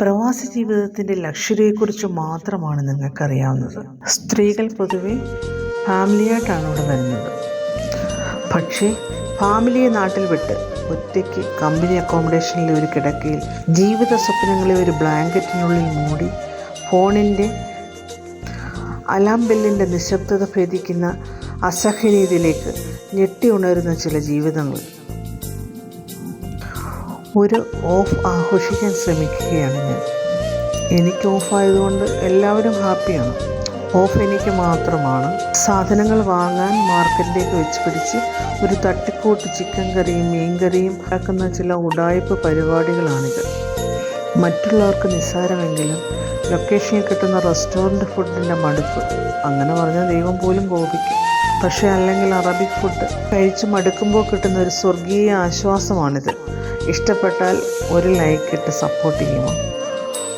പ്രവാസി ജീവിതത്തിന്റെ ലക്ഷറിയെക്കുറിച്ച് മാത്രമാണ് നിങ്ങൾക്കറിയാവുന്നത്. സ്ത്രീകൾ പൊതുവെ ഫാമിലിയായിട്ടാണ് ഇവിടെ വരുന്നത്. പക്ഷേ ഫാമിലിയെ നാട്ടിൽ വിട്ട് ഒറ്റയ്ക്ക് കമ്പനി അക്കോമഡേഷനിലെ ഒരു കിടക്കയിൽ ജീവിത സ്വപ്നങ്ങളെ ഒരു ബ്ലാങ്കറ്റിനുള്ളിൽ മൂടി ഫോണിന്റെ അലാം ബെല്ലിന്റെ നിശബ്ദത ഭേദിക്കുന്ന അസഹനീയതയിലേക്ക് ഞെട്ടി ഉണരുന്ന ചില ജീവിതങ്ങൾ. ഒരു ഓഫ് ആഘോഷിക്കാൻ ശ്രമിക്കുകയാണ് ഞാൻ. എനിക്ക് ഓഫായതുകൊണ്ട് എല്ലാവരും ഹാപ്പിയാണ്. ഓഫ് എനിക്ക് മാത്രമാണ്. സാധനങ്ങൾ വാങ്ങാൻ മാർക്കറ്റിലേക്ക് വെച്ച് പിടിച്ച് ഒരു തട്ടിക്കൂട്ട് ചിക്കൻ കറിയും മീൻ കറിയും ആക്കുന്ന ചില ഉടായ്പ പരിപാടികളാണിത്. മറ്റുള്ളവർക്ക് നിസ്സാരമെങ്കിലും ലൊക്കേഷനിൽ കിട്ടുന്ന റെസ്റ്റോറന്റ് ഫുഡിന്റെ മടുപ്പ്. അങ്ങനെ പറഞ്ഞാൽ ദൈവം പോലും കോപിക്കും. പക്ഷേ അല്ലെങ്കിൽ അറബിക് ഫുഡ് കഴിച്ച് മടുക്കുമ്പോൾ കിട്ടുന്ന ഒരു സ്വർഗീയ ആശ്വാസമാണിത്. ഇഷ്ടപ്പെട്ടാൽ ഒരു ലൈക്ക് ഇട്ട് സപ്പോർട്ട് ചെയ്യുമോ?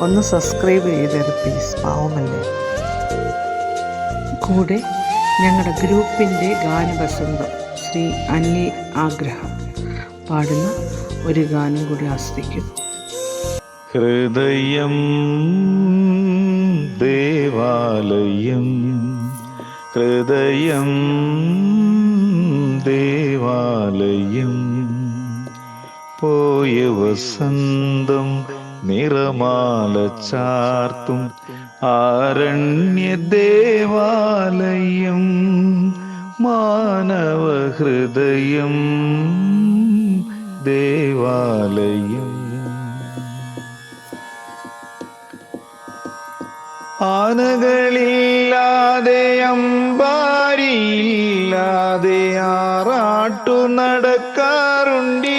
ഒന്ന് സബ്സ്ക്രൈബ് ചെയ്തത് പ്ലീസ് പാവമല്ലേ? കൂടെ ഞങ്ങളുടെ ഗ്രൂപ്പിന്റെ ഗാനവസന്തം ശ്രീ അന്നി ആഗ്രഹം. പാടുന്ന ഒരു ഗാനം കൂടി ആസ്വദിക്കും. ഹൃദയം ദേവാലയം ഹൃദയം ദേവാലയം. പോയ വസന്തം നിറമാല ചാർത്തും ആരണ്യ ദേവാലയം മാനവ ഹൃദയം ദേവാലയം. ആനകളില്ലാതെ അമ്പാരിയില്ലാതെ ആറാട്ടു നടക്കാറുണ്ടിവിടെ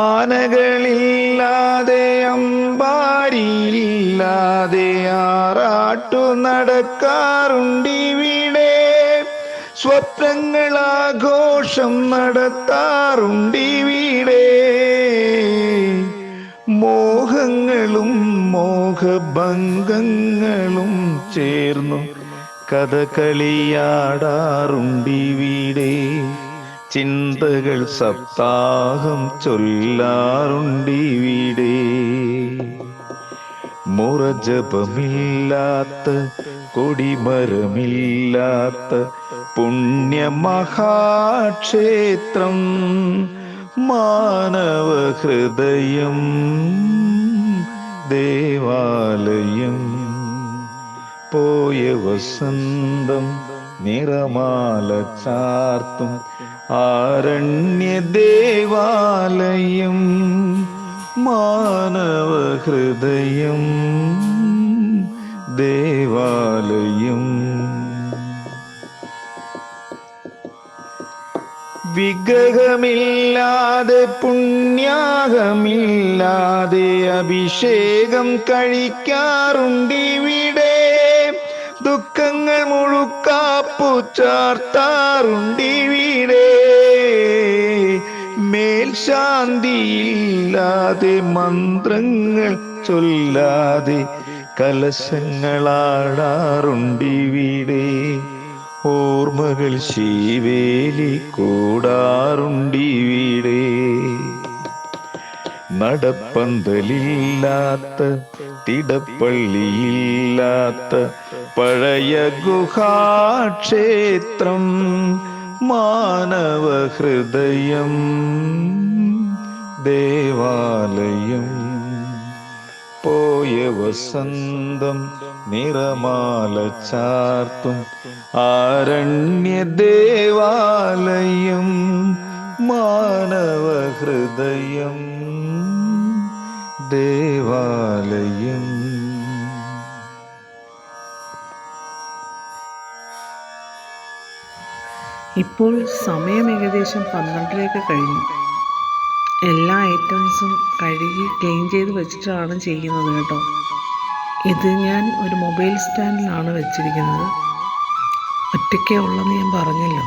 ആനകളില്ലാതെ അമ്പാരിയില്ലാതെ ആറാട്ടു നടക്കാറുണ്ടിവിടെ. സ്വപ്നങ്ങളാഘോഷം നടത്താറുണ്ടിവിടെ. മോഹങ്ങളും മോഹഭംഗങ്ങളും ചേർന്നു കഥകളിയാടാറുണ്ടിവിടെ. ചിന്തകൾ സപ്താഹം ചൊല്ലാറുണ്ടിവിടെ മുറജപമില്ലാത്ത കൊടിമരമില്ലാത്ത പുണ്യമഹാക്ഷേത്രം മാനവഹൃദയം ദേവാലയം. പോയ വസന്തം നിറമാല ചാർത്തും ആരണ്യ മാനവഹൃദയം മാനവ ഹൃദയം ദേവാലയം. വിഗ്രഹമില്ലാതെ പുണ്യാഗമില്ലാതെ അഭിഷേകം കഴിക്കാറുണ്ടിവിടെ. ദുഃഖങ്ങൾ മുഴുക്കാപ്പു ചാർത്താറുണ്ടിവിടെ. മേൽശാന്തിയില്ലാതെ മന്ത്രങ്ങൾ ചൊല്ലാതെ കലശങ്ങളാടാറുണ്ടിവിടെ. ഓർമ്മകൾ ശീവേലി കൂടാറുണ്ടിവിടെ. നടപ്പന്തലില്ലാത്ത തിടപ്പള്ളിയില്ലാത്ത പഴയ ഗുഹാക്ഷേത്രം മാനവ ഹൃദയം ദേവാലയം പോയ വസന്തം നിറമാല ചാർത്തും ആരണ്യ ദേവാലയം മാനവ ദേവാലയം. ഇപ്പോൾ സമയം ഏകദേശം പന്ത്രണ്ടരയൊക്കെ കഴിഞ്ഞു. എല്ലാ ഐറ്റംസും കഴുകി ക്ലീൻ ചെയ്ത് വെച്ചിട്ടാണ് ചെയ്യുന്നത് കേട്ടോ. ഇത് ഞാൻ ഒരു മൊബൈൽ സ്റ്റാൻഡിലാണ് വെച്ചിരിക്കുന്നത്. ഒറ്റയ്ക്കേ ഉള്ളെന്ന് ഞാൻ പറഞ്ഞല്ലോ.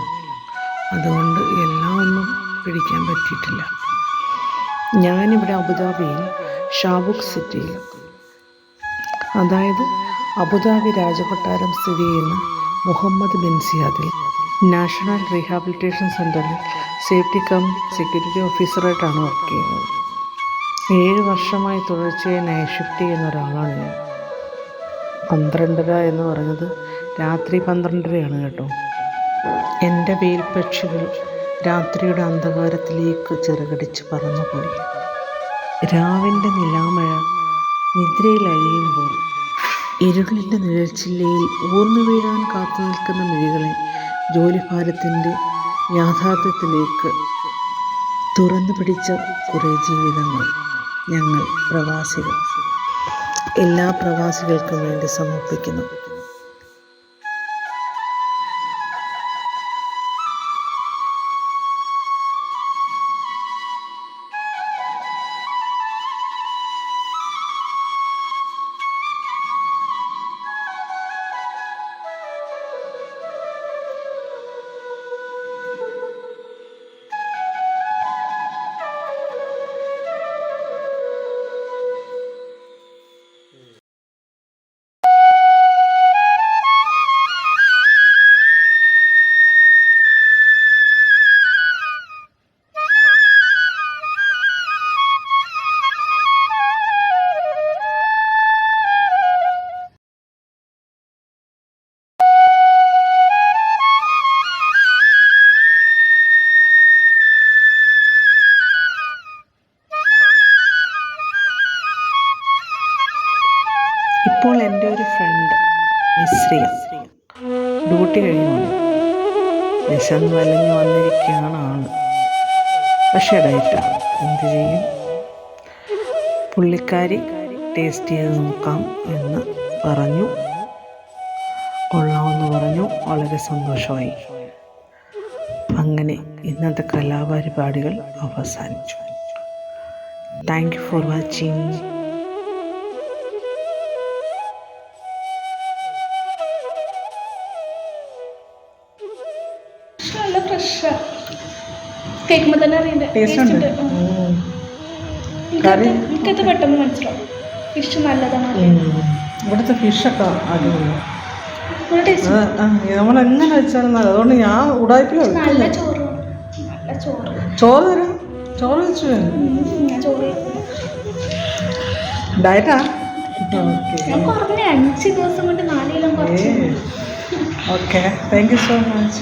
അതുകൊണ്ട് എല്ലാം ഒന്നും പിടിക്കാൻ പറ്റിയിട്ടില്ല. ഞാനിവിടെ അബുദാബിയിൽ ഷാബുക്ക് സിറ്റിയിൽ. അതായത് അബുദാബി രാജകൊട്ടാരം സ്ഥിതി ചെയ്യുന്ന മുഹമ്മദ് ബിൻ സിയാദിൽ. നാഷണൽ റീഹാബിലിറ്റേഷൻ സെന്ററിൽ സേഫ്റ്റി കം സെക്യൂരിറ്റി ഓഫീസറായിട്ടാണ് വർക്ക് ചെയ്യുന്നത്. ഏഴ് വർഷമായി തുടർച്ചയായി നൈറ്റ് ഷിഫ്റ്റ് ചെയ്യുന്ന ഒരാളാണ് ഞാൻ. പന്ത്രണ്ടര എന്ന് പറഞ്ഞത് രാത്രി പന്ത്രണ്ടരയാണ് കേട്ടോ. എന്റെ വെയിൽപക്ഷികൾ രാത്രിയുടെ അന്ധകാരത്തിലേക്ക് ചെറുകടിച്ച് പറന്നുപോയി. രാവിന്റെ നിലാമഴ നിദ്രയിൽ അഴിയുമ്പോൾ ഇരുളിന്റെ നിഴൽച്ചില്ലയിൽ ഊർന്നു വീഴാൻ കാത്തു നിൽക്കുന്ന മിഴികളെ ജോലിഭാരത്തിന്റെ യാഥാർത്ഥ്യത്തിലേക്ക് തുറന്നു പിടിച്ച കുറേ ജീവിതങ്ങൾ ഞങ്ങൾ പ്രവാസികൾ. എല്ലാ പ്രവാസികൾക്കും വേണ്ടി സമർപ്പിക്കുന്നു. ഫ്രണ്ട് മിശ്രിയ ഡ്യൂട്ടി കഴിഞ്ഞു വിശന്ന് വലഞ്ഞു വന്നിരിക്കുകയാണ് ആൾ. പക്ഷേ ഡയറ്റാണ് എന്ത് ചെയ്യും? പുള്ളിക്കാരി ടേസ്റ്റ് ചെയ്ത് നോക്കാം എന്ന് പറഞ്ഞു. കൊള്ളാമെന്ന് പറഞ്ഞു. വളരെ സന്തോഷമായി. അങ്ങനെ ഇന്നത്തെ കലാപരിപാടികൾ അവസാനിച്ചു. താങ്ക് യു ഫോർ വാച്ചിങ് കേൾക്കുമ്പോൾ തന്നെ അറിയണ്ടേ ടേസ്റ്റ് ഉണ്ട്. കറി? എനിക്കത് പെട്ടെന്ന് മനസ്സിലാവും. ഫിഷ് നല്ലതാണ്. ഇവിടുത്തെ ഫിഷൊക്കെ ടേസ്റ്റ് നമ്മളെങ്ങനെ വെച്ചാലും അതുകൊണ്ട് ഞാൻ ഉടായ്പില്ല നല്ല ചോറ്. നല്ല ചോറ്. ചോറ് തരാം. ചോറ് വെച്ചു. ഡയറ്റാ? കുറഞ്ഞ അഞ്ച് ദിവസം കൊണ്ട് നാല് കിലോ കുറച്ച് okay. Thank you so much